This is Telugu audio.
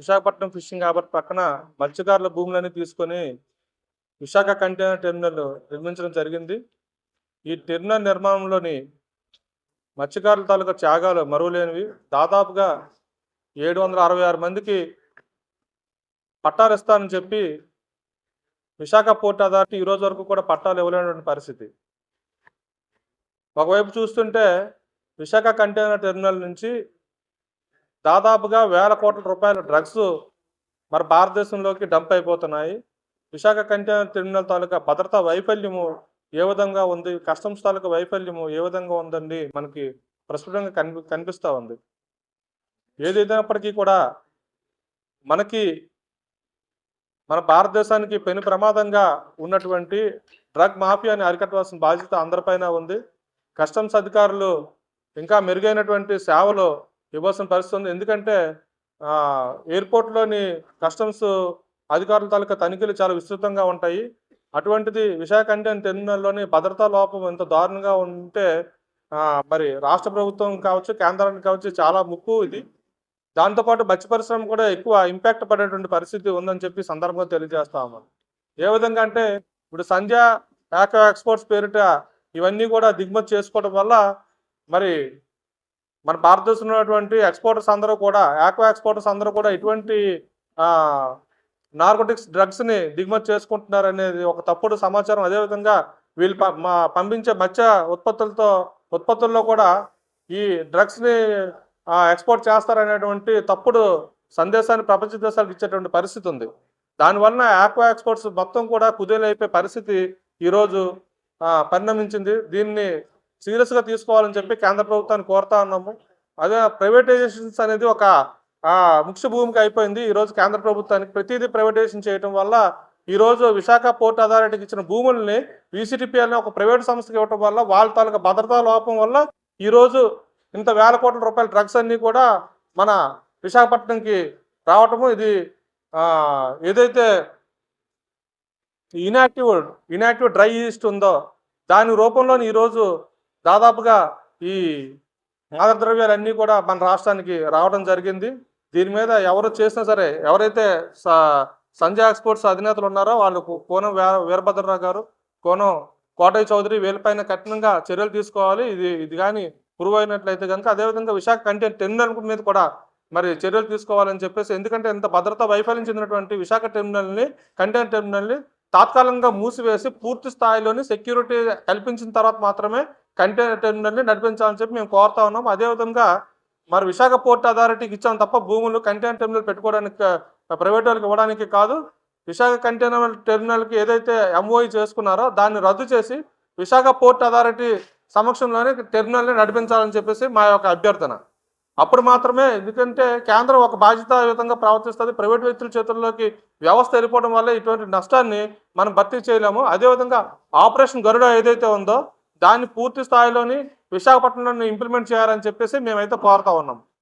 విశాఖపట్నం ఫిషింగ్ హార్బర్ పక్కన మత్స్యకారుల భూములన్నీ తీసుకొని విశాఖ కంటైనర్ టెర్మినల్ నిర్మించడం జరిగింది. ఈ టెర్మినల్ నిర్మాణంలోని మత్స్యకారుల తాలూకా త్యాగాలు మరువలేనివి. దాదాపుగా ఏడు వందల అరవై ఆరు మందికి పట్టాలు ఇస్తానని చెప్పి విశాఖ పోర్ట్ అథారిటీ ఈరోజు వరకు కూడా పట్టాలు ఇవ్వలేనటువంటి పరిస్థితి. ఒకవైపు చూస్తుంటే విశాఖ కంటైనర్ టెర్మినల్ నుంచి దాదాపుగా వేల కోట్ల రూపాయల డ్రగ్స్ మరి భారతదేశంలోకి డంప్ అయిపోతున్నాయి. విశాఖ కంటైనర్ టెర్మినల్ తాలూకా భద్రతా వైఫల్యము ఏ విధంగా ఉంది? కస్టమ్స్ తాలూకా వైఫల్యము ఏ విధంగా ఉందండి? మనకి ప్రస్ఫుటంగా కనిపి కనిపిస్తూ ఉంది. ఏదైనప్పటికీ కూడా మనకి మన భారతదేశానికి పెను ప్రమాదంగా ఉన్నటువంటి డ్రగ్ మాఫియాని అరికట్టవలసిన బాధ్యత అందరిపైన ఉంది. కస్టమ్స్ అధికారులు ఇంకా మెరుగైనటువంటి సేవలు ఇవ్వాల్సిన పరిస్థితి ఉంది. ఎందుకంటే ఎయిర్పోర్ట్లోని కస్టమ్స్ అధికారుల తాలూకా తనిఖీలు చాలా విస్తృతంగా ఉంటాయి. అటువంటిది విశాఖ కంటైనర్ టెర్మినల్లోని భద్రతా లోపం ఎంత దారుణంగా ఉంటే మరి రాష్ట్ర ప్రభుత్వం కావచ్చు కేంద్రానికి కావచ్చు చాలా ముప్పు ఇది. దాంతోపాటు మత్స్య పరిశ్రమ కూడా ఎక్కువ ఇంపాక్ట్ పడేటువంటి పరిస్థితి ఉందని చెప్పి సందర్భంగా తెలియజేస్తాము ఏ విధంగా అంటే ఇప్పుడు సంధ్య యాకో ఎక్స్పోర్ట్స్ పేరిట ఇవన్నీ కూడా దిగుమతి చేసుకోవడం వల్ల మరి మన భారతదేశంలో ఉన్నటువంటి ఎక్స్పోర్టర్స్ అందరూ కూడా యాక్వా ఎక్స్పోర్టర్స్ అందరూ కూడా ఇటువంటి నార్కోటిక్స్ డ్రగ్స్ని దిగుమతి చేసుకుంటున్నారు అనేది ఒక తప్పుడు సమాచారం. అదేవిధంగా వీళ్ళు ప- మా పంపించే మత్స్య ఉత్పత్తులతో ఉత్పత్తుల్లో కూడా ఈ డ్రగ్స్ని ఎక్స్పోర్ట్ చేస్తారనేటువంటి తప్పుడు సందేశాన్ని ప్రపంచ దేశాలకు ఇచ్చేటువంటి పరిస్థితి ఉంది. దానివల్ల ఆక్వా ఎక్స్పోర్ట్స్ మొత్తం కూడా కుదేలైపోయే పరిస్థితి ఈరోజు పరిణమించింది. దీన్ని సీరియస్గా తీసుకోవాలని చెప్పి కేంద్ర ప్రభుత్వాన్ని కోరుతా ఉన్నాము. అదే ప్రైవేటైజేషన్స్ అనేది ఒక ముఖ్య భూమికి అయిపోయింది. ఈరోజు కేంద్ర ప్రభుత్వానికి ప్రతిదీ ప్రైవేటైజేషన్ చేయడం వల్ల ఈరోజు విశాఖ పోర్ట్ అథారిటీకి ఇచ్చిన భూముల్ని వీసీటీపీ అనే ఒక ప్రైవేట్ సంస్థకి ఇవ్వడం వల్ల వాళ్ళ తాలూకా భద్రతా లోపం వల్ల ఈరోజు ఇంత వేల కోట్ల రూపాయల డ్రగ్స్ అన్నీ కూడా మన విశాఖపట్నంకి రావటము. ఇది ఏదైతే ఇనాక్టివ్ ఇనాక్టివ్ డ్రై ఈస్ట్ ఉందో దాని రూపంలోని ఈరోజు దాదాపుగా ఈ మాదక ద్రవ్యాలన్నీ కూడా మన రాష్ట్రానికి రావడం జరిగింది. దీని మీద ఎవరు చేసినా సరే ఎవరైతే సంజయ్ ఎక్స్పోర్ట్స్ అధినేతలు ఉన్నారో వాళ్ళు కో- కోనం వీరభద్రరావు గారు కోనం కోటయ్య చౌదరి వీళ్ళపైన కఠినంగా చర్యలు తీసుకోవాలి. ఇది ఇది కానీ ప్రూవ్ అయినట్లయితే కనుక అదేవిధంగా విశాఖ కంటెంట్ టెర్మినల్ మీద కూడా మరి చర్యలు తీసుకోవాలని చెప్పేసి ఎందుకంటే ఇంత భద్రతా వైఫల్యం చెందినటువంటి విశాఖ టెర్మినల్ని కంటైనర్ టెర్మినల్ని తాత్కాలికంగా మూసివేసి పూర్తి స్థాయిలోని సెక్యూరిటీ కల్పించిన తర్వాత మాత్రమే కంటైనర్ని టెర్మినల్ని నడిపించాలని చెప్పి మేము కోరుతా ఉన్నాం. అదేవిధంగా మరి విశాఖ పోర్ట్ అథారిటీకి ఇచ్చాం తప్ప భూములు కంటైనర్ టెర్మినల్ పెట్టుకోవడానికి ప్రైవేట్ వాళ్ళకి ఇవ్వడానికి కాదు. విశాఖ కంటైనర్ టెర్మినల్కి ఏదైతే ఎంఓఈ చేసుకున్నారో దాన్ని రద్దు చేసి విశాఖ పోర్ట్ అథారిటీ సమక్షంలోనే టెర్మినల్ని నడిపించాలని చెప్పేసి మా యొక్క అభ్యర్థన. అప్పుడు మాత్రమే ఎందుకంటే కేంద్రం ఒక బాధ్యతాయుతంగా ప్రవర్తిస్తుంది. ప్రైవేట్ వ్యక్తుల చేతుల్లోకి వ్యవస్థ వెళ్ళిపోవడం వల్ల ఇటువంటి నష్టాన్ని మనం భర్తీ చేయలేము. అదేవిధంగా ఆపరేషన్ గరుడ ఏదైతే ఉందో దాన్ని పూర్తి స్థాయిలోని విశాఖపట్నంలో ఇంప్లిమెంట్ చేయాలని చెప్పేసి మేమైతే కోరుతా ఉన్నాం.